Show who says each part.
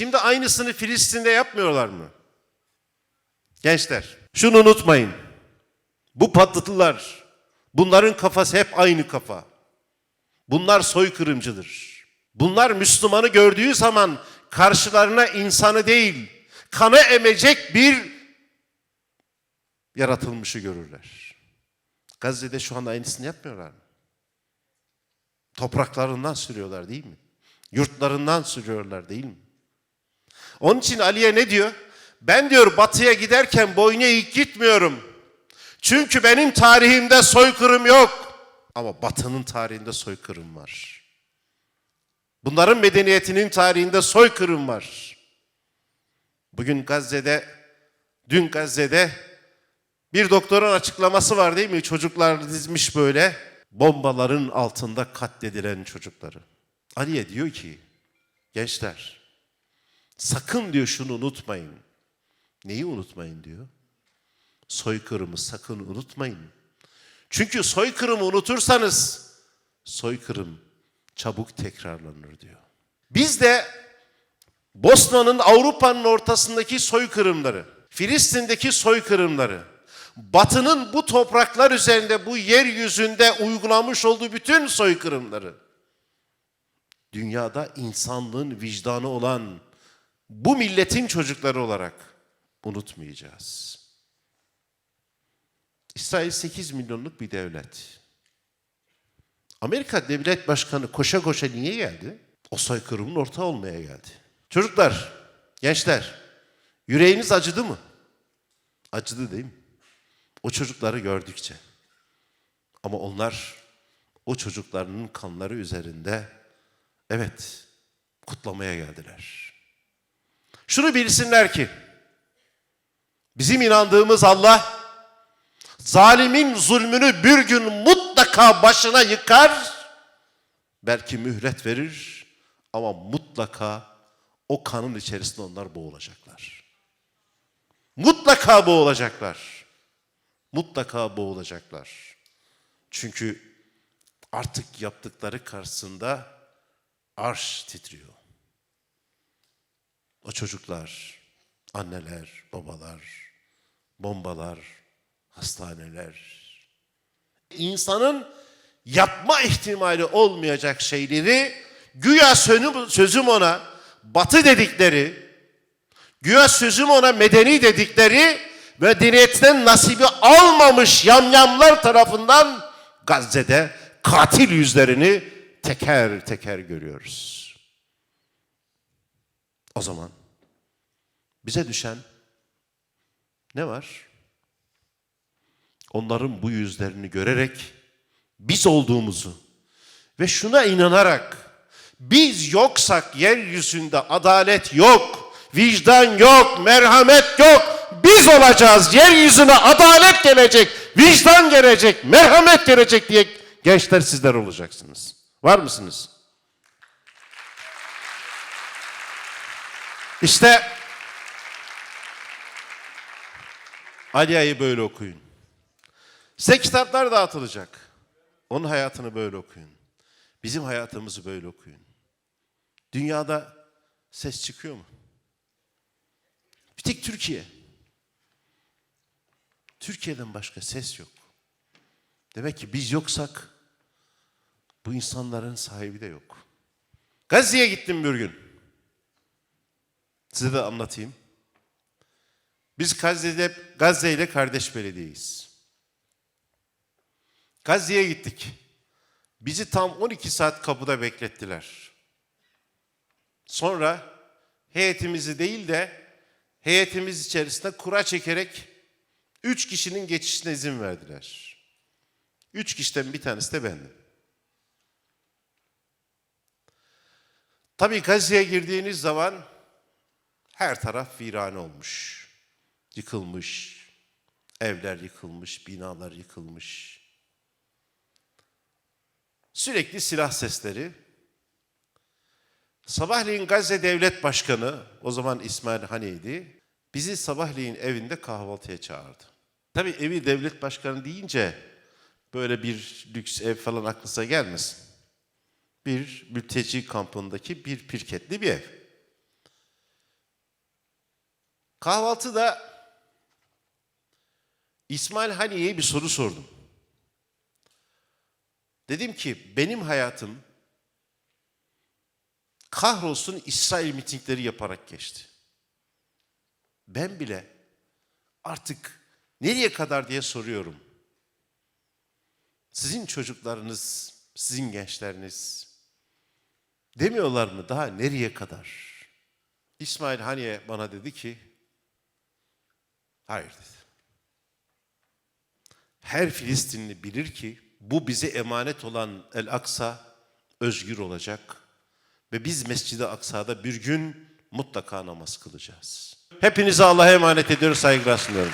Speaker 1: Şimdi aynısını Filistin'de yapmıyorlar mı? Gençler, şunu unutmayın. Bu patlıtılar, bunların kafası hep aynı kafa. Bunlar soykırımcıdır. Bunlar Müslümanı gördüğü zaman karşılarına insanı değil, kanı emecek bir yaratılmışı görürler. Gazze'de şu anda aynısını yapmıyorlar mı? Topraklarından sürüyorlar değil mi? Yurtlarından sürüyorlar değil mi? Onun için Ali'ye ne diyor? Ben diyor batıya giderken boyuna eğik gitmiyorum. Çünkü benim tarihimde soykırım yok. Ama batının tarihinde soykırım var. Bunların medeniyetinin tarihinde soykırım var. Bugün Gazze'de, dün Gazze'de bir doktorun açıklaması var değil mi? Çocuklar dizmiş böyle bombaların altında katledilen çocukları. Aliye diyor ki gençler sakın diyor şunu unutmayın. Neyi unutmayın diyor? Soykırımı sakın unutmayın. Çünkü soykırımı unutursanız soykırım çabuk tekrarlanır diyor. Biz de Bosna'nın Avrupa'nın ortasındaki soykırımları, Filistin'deki soykırımları, Batı'nın bu topraklar üzerinde, bu yeryüzünde uygulamış olduğu bütün soykırımları, dünyada insanlığın vicdanı olan bu milletin çocukları olarak unutmayacağız. İsrail 8 milyonluk bir devlet. Amerika devlet başkanı koşa koşa niye geldi? O soykırımın ortağı olmaya geldi. Çocuklar, gençler, yüreğiniz acıdı mı? Acıdı değil mi? O çocukları gördükçe. Ama onlar o çocuklarının kanları üzerinde evet kutlamaya geldiler. Şunu bilsinler ki bizim inandığımız Allah zalimin zulmünü bir gün mutlaka başına yıkar. Belki mühlet verir ama mutlaka o kanın içerisinde onlar boğulacaklar. Mutlaka boğulacaklar. Mutlaka boğulacaklar. Çünkü artık yaptıkları karşısında arş titriyor. O çocuklar, anneler, babalar, bombalar, hastaneler. İnsanın yapma ihtimali olmayacak şeyleri güya sözüm ona batı dedikleri, güya sözüm ona medeni dedikleri medeniyetten nasibi almamış yamyamlar tarafından Gazze'de katil yüzlerini teker teker görüyoruz. O zaman bize düşen ne var? Onların bu yüzlerini görerek biz olduğumuzu ve şuna inanarak biz yoksak yeryüzünde adalet yok, vicdan yok, merhamet yok. Biz olacağız. Yeryüzüne adalet gelecek, vicdan gelecek, merhamet gelecek diye gençler sizler olacaksınız. Var mısınız? İşte Aliya'yı böyle okuyun. Size kitaplar dağıtılacak. Onun hayatını böyle okuyun. Bizim hayatımızı böyle okuyun. Dünyada ses çıkıyor mu? Bir tek Türkiye. Türkiye'den başka ses yok. Demek ki biz yoksak bu insanların sahibi de yok. Gazze'ye gittim bir gün. Size de anlatayım. Biz Gazze'de, Gazze ile kardeş belediyeyiz. Gazze'ye gittik. Bizi tam 12 saat kapıda beklettiler. Sonra heyetimizi değil de heyetimiz içerisinde kura çekerek üç kişinin geçişine izin verdiler. Üç kişiden bir tanesi de bendim. Tabii Gazze'ye girdiğiniz zaman her taraf virane olmuş. Yıkılmış. Evler yıkılmış, binalar yıkılmış. Sürekli silah sesleri. Sabahleyin Gazze Devlet Başkanı, o zaman İsmail Hani'ydi, bizi sabahleyin evinde kahvaltıya çağırdı. Tabii evi devlet başkanı deyince böyle bir lüks ev falan aklınıza gelmesin. Bir mülteci kampındaki bir pirketli bir ev. Kahvaltıda İsmail Haniye'ye bir soru sordum. Dedim ki benim hayatım kahrolsun İsrail mitingleri yaparak geçti. Ben bile artık nereye kadar diye soruyorum. Sizin çocuklarınız, sizin gençleriniz demiyorlar mı daha nereye kadar? İsmail Haniye bana dedi ki hayır dedi. Her Filistinli bilir ki bu bize emanet olan El Aksa özgür olacak ve biz Mescid-i Aksa'da bir gün mutlaka namaz kılacağız. Hepinize Allah'a emanet ediyoruz, saygılar sunuyorum.